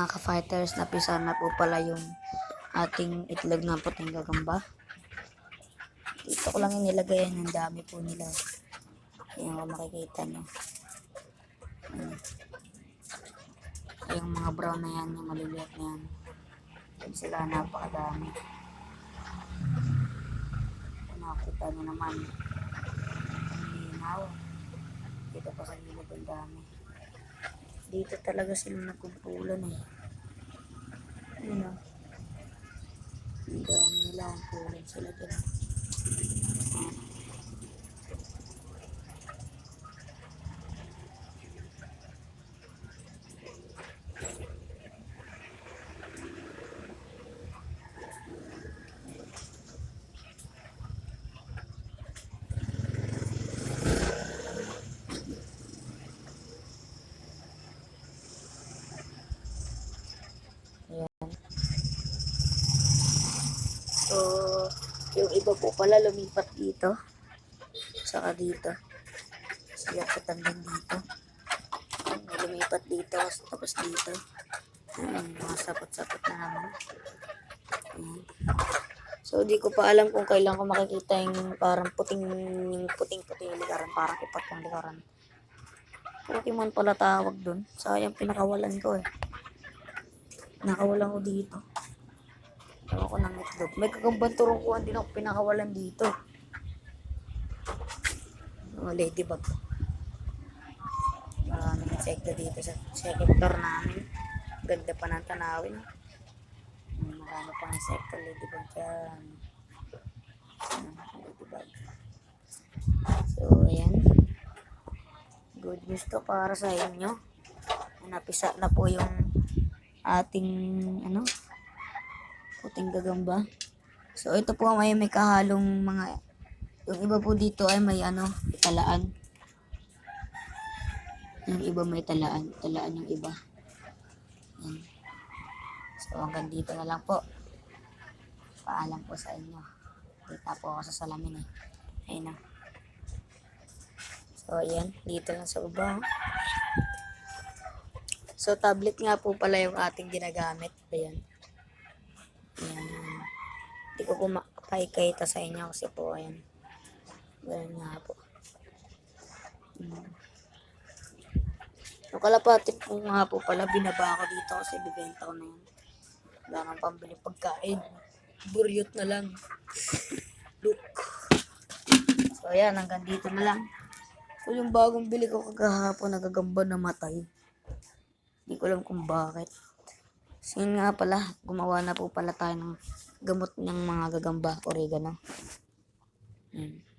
Mga ka-fighters, napisa na po pala yung ating itlog na puting gagamba. Dito ko lang inilagay yan. Ang dami po nila. Ayan makikita nyo. Ayan. Yung mga brown na yan, yung maliliit na yan. Yan sila, napakadami. Kung Nakita nyo naman. Ang linaw. Dito pa sa gilid ang dami. Dito talaga sila nagkumpulan eh. Yun o. Ang dami nila ang pulan sila dyan. So, yung iba po pala lumipat dito. Saka dito. Sila din dito. Lumipat dito, tapos dito. Ayan, mga sapot-sapot na naman. So, di ko pa alam kung kailan ko makikita yung parang puting, yung puting-puting likaran. Parang ipat yung likaran. Pokemon pala tawag dun. Sayang pinakawalan ko eh. Nakawalan ko dito. Ewan ko ng itlog. May kagambang turungkuhan din ako pinakawalan dito. Mga ladybug. Maraming insekto dito sa second floor namin. Ganda pa ng tanawin. Marami pang insekto, ladybug dyan. Ladybug. So, ayan. Good news to para sa inyo. Napisa na po yung ating ano puting gagamba. So ito po may may kahalong mga yung iba po dito ay may ano talaan. Yung iba may talaan, talaan yung iba. Yan. So hanggang dito na lang po. Paalam po sa inyo. Kita po ako sa salamin eh. Ayun na. So ayan, dito lang sa baba. So tablet nga po pala yung ating ginagamit. Ayan. Hindi ko kumakay-kita sa inyo kasi po, ayan. Ganun nga po. Hmm. Yung kalapati po nga po pala, binaba ko dito kasi bibenta ko na yun. Wala nang pambili pagkain. Buryot na lang. Look. So, ayan, hanggang dito na lang. So, yung bagong bili ko kagahapon, nagagamba na matay. Hindi ko alam kung bakit. So, yun nga pala, gumawa na po pala tayo ng gamot ng mga gagamba, oregano. Yan.